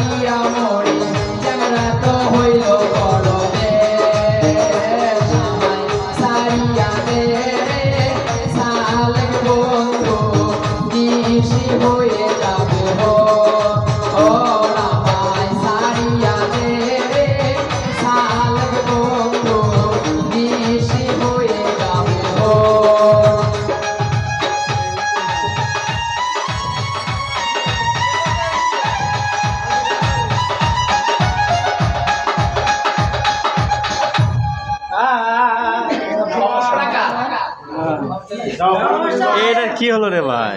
Yeah. এটা কি হলো রে ভাই?